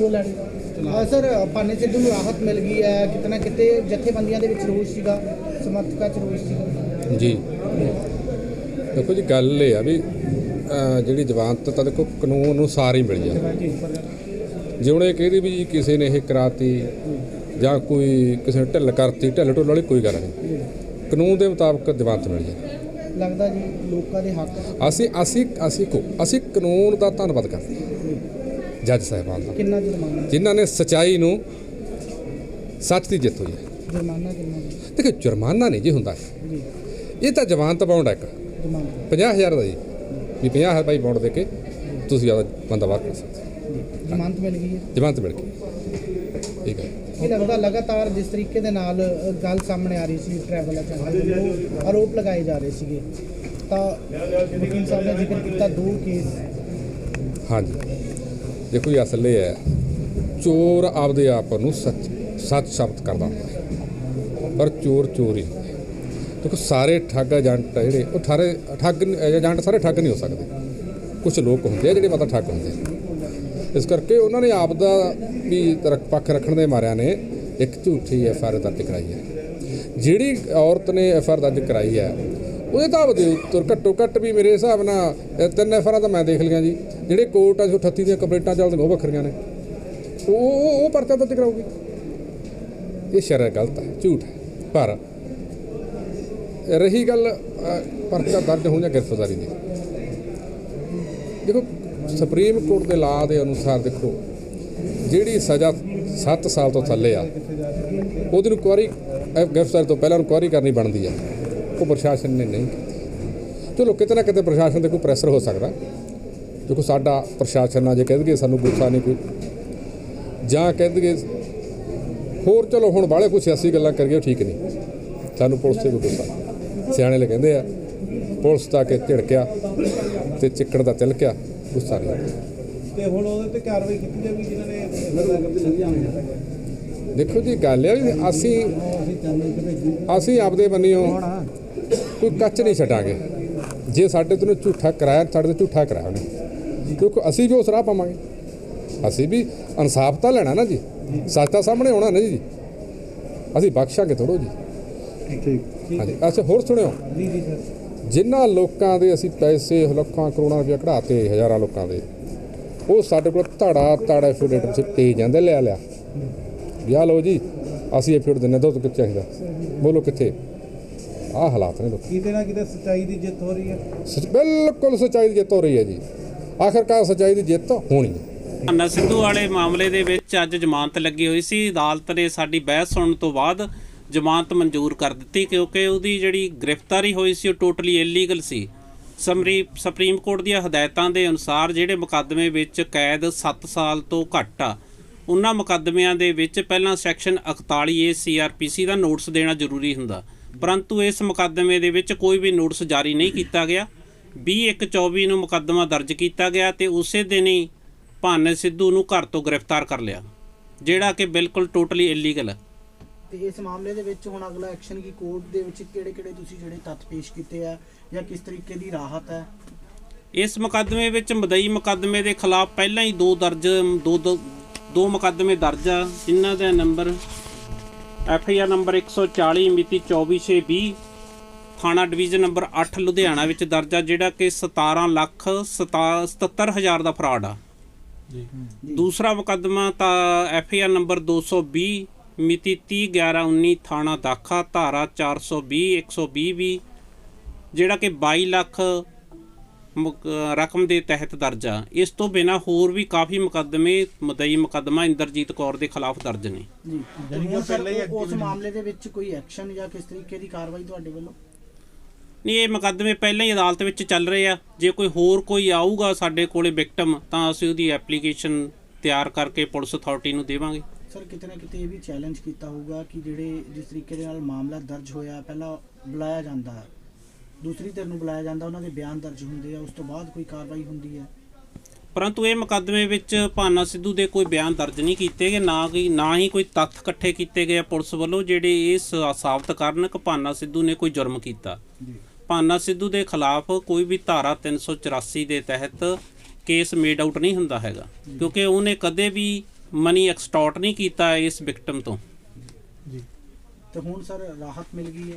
ਕਿੱਥੋਂ ਲੈਣੀ ਸਰ ਪਾਨੀ ਸਿੱਧੂ ਨੂੰ ਰਾਹਤ ਮਿਲ ਗਈ ਹੈ ਕਿਤਨਾ ਕਿਤੇ ਜਥੇਬੰਦੀਆਂ ਦੇ ਵਿੱਚ ਰੋਸ ਸੀਗਾ ਸਮਰਥਕਾਂ ਚ ਰੋਸ ਸੀਗਾ। ਜੀ। ਦੇਖੋ ਜੀ ਗੱਲ ਇਹ ਆ ਵੀ ਜਿਹੜੀ ਜ਼ਮਾਨਤ ਤਾਂ ਦੇਖੋ ਕਾਨੂੰਨ ਅਨੁਸਾਰ ਹੀ ਮਿਲ ਜਾਂਦੀ ਜੇ ਹੁਣ ਇਹ ਕਹਿੰਦੀ ਵੀ ਜੀ ਕਿਸੇ ਨੇ ਇਹ ਕਰਾਤੀ ਜਾਂ ਕੋਈ ਕਿਸੇ ਨੇ ਢਿੱਲ ਕਰਤੀ ਢਿੱਲ ਢੁੱਲ ਵਾਲੀ ਕੋਈ ਗੱਲ ਨਹੀਂ। ਕਾਨੂੰਨ ਦੇ ਮੁਤਾਬਕ ਜ਼ਮਾਨਤ ਮਿਲ ਜਾਂਦੀ ਲੱਗਦਾ ਜੀ ਲੋਕਾਂ ਦੇ ਹੱਕ ਅਸੀਂ ਅਸੀਂ ਅਸੀਂ ਕੋ ਅਸੀਂ ਕਾਨੂੰਨ ਦਾ ਧੰਨਵਾਦ ਕਰਦੇ ਹਾਂ। ਜੱਜ ਸਾਹਿਬਾਨ ਦਾ। ਕਿੰਨਾ ਜੁਰਮਾਨਾ? ਜਿਨ੍ਹਾਂ ਨੇ ਸਚਾਈ ਨੂੰ ਸੱਚ ਦੀ ਜਿੱਤ ਹੋਈ ਹੈ। ਜੁਰਮਾਨਾ ਕਿੰਨਾ ਦੇਖੋ ਜੁਰਮਾਨਾ ਨਹੀਂ ਜੀ ਹੁੰਦਾ। ਇਹ ਤਾਂ ਜ਼ਮਾਨਤ ਬਾਉਂਡ ਹੈ ਇੱਕ। ਜੁਰਮਾਨਾ। 50000 ਦਾ ਜੀ। ਵੀ 50000 ਰੁਪਏ ਬਾਉਂਡ ਦੇ ਕੇ ਤੁਸੀਂ ਆਪਦਾ ਬੰਦਾ ਬਾਹਰ ਕਰ ਸਕਦੇ। ਜ਼ਮਾਨਤ ਮਿਲ ਗਈ ਹੈ। ਜ਼ਮਾਨਤ ਮਿਲ ਗਈ। ਠੀਕ ਹੈ। ਕੀ ਲੱਗਦਾ ਲਗਾਤਾਰ ਜਿਸ ਤਰੀਕੇ ਦੇ ਨਾਲ ਗੱਲ ਸਾਹਮਣੇ ਆ ਰਹੀ ਸੀ ਟਰੈਵਲ ਵੱਲੋਂ ਆਰੋਪ ਲਗਾਏ ਜਾ ਰਹੇ ਸੀਗੇ। ਤਾਂ ਵਕੀਲ ਸਾਹਿਬ ਨੇ ਜ਼ਿਕਰ ਕੀਤਾ ਦੋ ਕੇਸ ਹਾਂਜੀ। ਦੇਖੋ ਜੀ, ਅਸਲ ਇਹ ਹੈ, ਚੋਰ ਆਪਦੇ ਆਪ ਨੂੰ ਸੱਚ ਸੱਚ ਸ਼ਬਦ ਕਰਦਾ ਹੁੰਦਾ ਪਰ ਚੋਰ ਚੋਰ ਹੀ ਹੁੰਦਾ ਦੇਖੋ, ਸਾਰੇ ਠੱਗ ਏਜੰਟ ਜਿਹੜੇ, ਉਹ ਠਾਰੇ, ਠੱਗ ਏਜੰਟ ਸਾਰੇ ਠੱਗ ਨਹੀਂ ਹੋ ਸਕਦੇ। ਕੁਝ ਲੋਕ ਹੁੰਦੇ ਆ ਜਿਹੜੇ ਮਤਲਬ ਠੱਗ ਹੁੰਦੇ ਇਸ ਕਰਕੇ ਉਹਨਾਂ ਨੇ ਆਪ ਦਾ ਵੀ ਤਰਕ, ਪੱਖ ਰੱਖਣ ਦੇ ਮਾਰਿਆਂ ਨੇ ਇੱਕ ਝੂਠੀ ਐਫ ਆਰ ਦਰਜ ਕਰਾਈ ਹੈ। ਜਿਹੜੀ ਔਰਤ ਨੇ ਐਫ ਆਰ ਦਰਜ ਕਰਾਈ ਹੈ ਉਹਦੇ ਹਿਸਾਬ ਦੇ ਉੱਤਰ ਘੱਟੋ ਘੱਟ ਵੀ ਮੇਰੇ ਹਿਸਾਬ ਨਾਲ ਤਿੰਨ ਐਫਰਾਂ ਤਾਂ ਮੈਂ ਦੇਖ ਲਿਆ ਜੀ। ਜਿਹੜੇ ਕੋਰਟ ਆ, ਜੋ 38 ਦੀਆਂ ਕੰਪਲੇਂਟਾਂ ਚੱਲਦੀਆਂ, ਉਹ ਵੱਖਰੀਆਂ ਨੇ। ਉਹ ਉਹ ਪਰਚਾ ਦਰਜ ਕਰਾਉਗੀ ਇਹ ਸ਼ਰਅ ਗਲਤ ਹੈ, ਝੂਠ ਹੈ। ਪਰ ਰਹੀ ਗੱਲ ਪਰਚਾ ਦਰਜ ਹੋਣ ਜਾਂ ਗ੍ਰਿਫਤਾਰੀ ਦੀ। ਦੇਖੋ, ਸੁਪਰੀਮ ਕੋਰਟ ਦੇ ਲਾ ਦੇ ਅਨੁਸਾਰ ਦੇਖੋ, ਜਿਹੜੀ ਸਜ਼ਾ 7 ਸਾਲ ਤੋਂ ਥੱਲੇ ਆ, ਉਹਦੀ ਨੂੰ ਕੁਆਰੀ ਗ੍ਰਿਫਤਾਰੀ ਤੋਂ ਪਹਿਲਾਂ ਨੂੰ ਕਰਨੀ ਬਣਦੀ ਆ। ਉਹ ਪ੍ਰਸ਼ਾਸਨ ਨੇ ਨਹੀਂ ਕੀਤੀ। ਚਲੋ ਕਿਤੇ ਨਾ ਕਿਤੇ ਪ੍ਰਸ਼ਾਸਨ ਤੇ ਕੋਈ ਪ੍ਰੈਸ਼ਰ ਹੋ ਸਕਦਾ। ਦੇਖੋ ਸਾਡਾ ਪ੍ਰਸ਼ਾਸਨ ਆ ਜੇ ਕਹਿ ਦਈਏ ਸਾਨੂੰ ਗੁੱਸਾ ਨਹੀਂ ਕੋਈ। ਜਾਂ ਕਹਿ ਦਈਏ ਹੋਰ ਚਲੋ ਹੁਣ ਬਾਹਲੇ ਕੁਛ ਸਿਆਸੀ ਗੱਲਾਂ ਕਰੀਏ ਠੀਕ ਨਹੀਂ। ਸਾਨੂੰ ਪੁਲਿਸ ਤੇ ਕੋਈ ਗੁੱਸਾ ਸਿਆਣੇ ਲੈ ਕਹਿੰਦੇ ਆ ਪੁਲਿਸ ਤਾਂ ਕਿ ਝਿੜਕਿਆ ਤੇ ਚਿੱਕੜ ਦਾ ਤਿਲਕਿਆ ਗੁੱਸਾ ਨਹੀਂ। ਤੇ ਹੁਣ ਉਹਦੇ ਤੇ ਕਾਰਵਾਈ ਕੀਤੀ ਜਾਵੇਗੀ ਜਿਨ੍ਹਾਂ ਨੇ ਨਗਰ ਦੇ ਲੰਘਿਆ ਦੇਖੋ ਜੀ ਗੱਲ ਵੀ ਅਸੀਂ ਅਸੀਂ ਆਪਦੇ ਬੰਨਿਓ ਕੋਈ ਕੱਚ ਨਹੀਂ ਛੱਡਾਂਗੇ। ਜੇ ਸਾਡੇ ਤੋਂ ਝੂਠਾ ਕਰਾਇਆ, ਸਾਡੇ ਤੋਂ ਝੂਠਾ ਕਰਾਇਆ ਉਹਨੇ ਕਿਉਂਕਿ ਅਸੀਂ ਵੀ ਉਸ ਰਾਹ ਪਾਵਾਂਗੇ। ਅਸੀਂ ਵੀ ਇਨਸਾਫ ਤਾਂ ਲੈਣਾ ਨਾ ਜੀ। ਸੱਚ ਤਾਂ ਸਾਹਮਣੇ ਆਉਣਾ ਨਾ ਜੀ। ਅਸੀਂ ਬਖਸ਼ਾਂਗੇ ਥੋੜੋ ਜੀ। ਠੀਕ ਹਾਂਜੀ, ਅੱਛਾ, ਹੋਰ ਸੁਣਿਓ। ਜੀ ਜੀ ਸਰ ਜਿਨ੍ਹਾਂ ਲੋਕਾਂ ਦੇ ਅਸੀਂ ਪੈਸੇ ਲੱਖਾਂ ਕਰੋੜਾਂ ਰੁਪਏ ਕਢਾਤੇ, ਹਜ਼ਾਰਾਂ ਲੋਕਾਂ ਦੇ, ਉਹ ਸਾਡੇ ਕੋਲ ਧੜਾ ਧੜਾ ਐਫੀਡੇਟ ਸੇ ਤੇ ਜਾਂਦੇ ਲਿਆ। ਲਿਆ ਵਿਆਹ ਲਓ ਜੀ, ਅਸੀਂ ਐਫੀਡੇਟ ਦਿੰਨੇ ਦੋ ਕਿੱਥੇ ਚਾਹੀਦਾ? ਬੋਲੋ ਕਿੱਥੇ? ਆਹ ਹਾਲਾਤ ਨੇ ਲੋਕ ਕਿਤੇ ਨਾ ਕਿਤੇ ਸੱਚਾਈ ਦੀ ਜਿੱਤ ਹੋ ਰਹੀ ਹੈ। ਸੱਚ ਬਿਲਕੁਲ ਸੱਚਾਈ ਦੀ ਜਿੱਤ ਹੋ ਰਹੀ ਹੈ ਜੀ। ਆਖਰਕਾਰ ਸੱਚਾਈ ਦੀ ਜਿੱਤ ਹੋਣੀ ਹੈ। ਅੰਨਾ ਸਿੱਧੂ ਵਾਲੇ ਮਾਮਲੇ ਦੇ ਵਿੱਚ ਅੱਜ ਜ਼ਮਾਨਤ ਲੱਗੀ ਹੋਈ ਸੀ। ਅਦਾਲਤ ਨੇ ਸਾਡੀ ਬਹਿਸ ਸੁਣਨ ਤੋਂ ਬਾਅਦ ਜ਼ਮਾਨਤ ਮਨਜ਼ੂਰ ਕਰ ਦਿੱਤੀ ਕਿਉਂਕਿ ਉਹਦੀ ਜਿਹੜੀ ਗ੍ਰਿਫਤਾਰੀ ਹੋਈ ਸੀ ਉਹ ਟੋਟਲੀ ਇਲੀਗਲ ਸੀ। ਸਮਰੀ ਸੁਪਰੀਮ ਕੋਰਟ ਦੀਆਂ ਹਦਾਇਤਾਂ ਦੇ ਅਨੁਸਾਰ ਜਿਹੜੇ ਮੁਕੱਦਮੇ ਵਿੱਚ ਕੈਦ 7 ਸਾਲ ਤੋਂ ਘੱਟ ਆ ਉਹਨਾਂ ਮੁਕੱਦਮਿਆਂ ਦੇ ਵਿੱਚ ਪਹਿਲਾਂ ਸੈਕਸ਼ਨ 41 ਏ ਸੀਆਰਪੀਸੀ ਦਾ ਨੋਟਿਸ ਦੇਣਾ ਜ਼ਰੂਰੀ ਹੁੰਦਾ। ਪਰੰਤੂ ਇਸ ਮੁਕੱਦਮੇ ਦੇ ਵਿੱਚ ਕੋਈ ਵੀ ਨੋਟਿਸ ਜਾਰੀ ਨਹੀਂ ਕੀਤਾ ਗਿਆ। 2124 ਨੂੰ ਮੁਕੱਦਮਾ ਦਰਜ ਕੀਤਾ ਗਿਆ ਤੇ ਉਸੇ ਦਿਨ ਹੀ ਭਾਨੇ ਸਿੱਧੂ ਨੂੰ ਘਰ ਤੋਂ ਗ੍ਰਿਫਤਾਰ ਕਰ ਲਿਆ ਜਿਹੜਾ ਕਿ ਬਿਲਕੁਲ ਟੋਟਲੀ ਇਲੀਗਲ ਹੈ। ਤੇ ਇਸ ਮਾਮਲੇ ਦੇ ਵਿੱਚ ਹੁਣ ਅਗਲਾ ਐਕਸ਼ਨ ਕੀ? ਕੋਰਟ ਦੇ ਵਿੱਚ ਕਿਹੜੇ ਕਿਹੜੇ ਤੁਸੀਂ ਜਿਹੜੇ ਤੱਥ ਪੇਸ਼ ਕੀਤੇ ਆ ਜਾਂ ਕਿਸ ਤਰੀਕੇ ਦੀ ਰਾਹਤ ਹੈ? ਇਸ ਮੁਕੱਦਮੇ ਵਿੱਚ ਮਦਈ ਮੁਕੱਦਮੇ ਦੇ ਖਿਲਾਫ ਪਹਿਲਾਂ ਹੀ ਦੋ ਦਰਜ ਦੋ ਦੋ ਦੋ ਮੁਕੱਦਮੇ ਦਰਜ ਆ। ਜਿਨ੍ਹਾਂ ਦਾ number F I R number 140 ਮਿਤੀ 2420 ਥਾਣਾ ਡਿਵੀਜ਼ਨ ਨੰਬਰ 8 ਲੁਧਿਆਣਾ ਵਿੱਚ ਦਰਜ ਆ ਜਿਹੜਾ ਕਿ 17 ਲੱਖ 77 ਹਜ਼ਾਰ ਦਾ ਫਰਾਡ ਆ। ਦੂਸਰਾ ਮੁਕੱਦਮਾ ਤਾਂ ਐਫ ਆਈ ਆਰ ਨੰਬਰ 220 ਮਿਤੀ 30 11 19 ਥਾਣਾ ਦਾਖਾ ਧਾਰਾ 420 120 ਵੀ ਜਿਹੜਾ ਕਿ 22 ਲੱਖ ਰਕਮ ਦੇ ਤਹਿਤ ਦਰਜ। ਆ ਇਸ ਤੋਂ ਬਿਨਾ ਹੋਰ ਵੀ ਕਾਫੀ ਮੁਕੱਦਮੇ ਮਦਈ ਮੁਕੱਦਮਾ ਇੰਦਰਜੀਤ ਕੌਰ ਦੇ ਖਿਲਾਫ ਦਰਜ ਨੇ। ਜੀ ਉਸ ਮਾਮਲੇ ਦੇ ਵਿੱਚ ਕੋਈ ਐਕਸ਼ਨ ਜਾਂ ਕਿਸ ਤਰੀਕੇ ਦੀ ਕਾਰਵਾਈ ਤੁਹਾਡੇ ਵੱਲੋਂ? ਨਹੀਂ ਇਹ ਮੁਕੱਦਮੇ ਪਹਿਲਾਂ ਹੀ ਅਦਾਲਤ ਵਿੱਚ ਚੱਲ ਰਹੇ ਆ। ਜੇ ਕੋਈ ਹੋਰ ਕੋਈ ਆਊਗਾ ਸਾਡੇ ਕੋਲੇ ਵਿਕਟਮ ਤਾਂ ਅਸੀਂ ਉਹਦੀ ਐਪਲੀਕੇਸ਼ਨ ਤਿਆਰ ਕਰਕੇ ਪੁਲਿਸ ਅਥਾਰਟੀ ਨੂੰ ਦੇਵਾਂਗੇ। ਸਰ ਕਿਤੇ ਨਾ ਕਿਤੇ ਇਹ ਵੀ ਚੈਲੰਜ ਕੀਤਾ ਹੋਊਗਾ ਕਿ ਜਿਹੜੇ ਜਿਸ ਤਰੀਕੇ ਦੇ ਨਾਲ ਮਾਮਲਾ ਦਰਜ ਹੋਇਆ ਪਹਿਲਾਂ ਬੁਲਾਇਆ ਜਾਂਦਾ। ਹੈ ਦੂਸਰੀ ਧਿਰ ਨੂੰ ਬੁਲਾਇਆ ਜਾਂਦਾ ਉਹਨਾਂ ਦੇ ਬਿਆਨ ਦਰਜ ਹੁੰਦੇ ਆ ਉਸ ਤੋਂ ਬਾਅਦ ਕੋਈ ਕਾਰਵਾਈ ਹੁੰਦੀ ਹੈ। ਪਰੰਤੂ ਇਹ ਮੁਕੱਦਮੇ ਵਿੱਚ ਭਾਨਾ ਸਿੱਧੂ ਦੇ ਕੋਈ ਬਿਆਨ ਦਰਜ ਨਹੀਂ ਕੀਤੇ ਗਏ ਨਾ ਕੋਈ ਨਾ ਹੀ ਕੋਈ ਤੱਥ ਇਕੱਠੇ ਕੀਤੇ ਗਏ ਪੁਲਿਸ ਵੱਲੋਂ ਜਿਹੜੇ ਇਹ ਸਾਬਤ ਕਰਨ ਕਿ ਭਾਨਾ ਸਿੱਧੂ ਨੇ ਕੋਈ ਜੁਰਮ ਕੀਤਾ। ਭਾਨਾ ਸਿੱਧੂ ਦੇ ਖਿਲਾਫ ਕੋਈ ਵੀ ਧਾਰਾ 384 ਦੇ ਤਹਿਤ ਕੇਸ ਮੇਡ ਆਊਟ ਨਹੀਂ ਹੁੰਦਾ ਹੈਗਾ ਕਿਉਂਕਿ ਉਹਨੇ ਕਦੇ ਵੀ ਮਨੀ ਐਕਸਟੋਰਟ ਨਹੀਂ ਕੀਤਾ ਇਸ ਵਿਕਟਮ ਤੋਂ। ਜੀ। ਤੇ ਹੁਣ ਸਰ ਰਾਹਤ ਮਿਲ ਗਈ ਹੈ।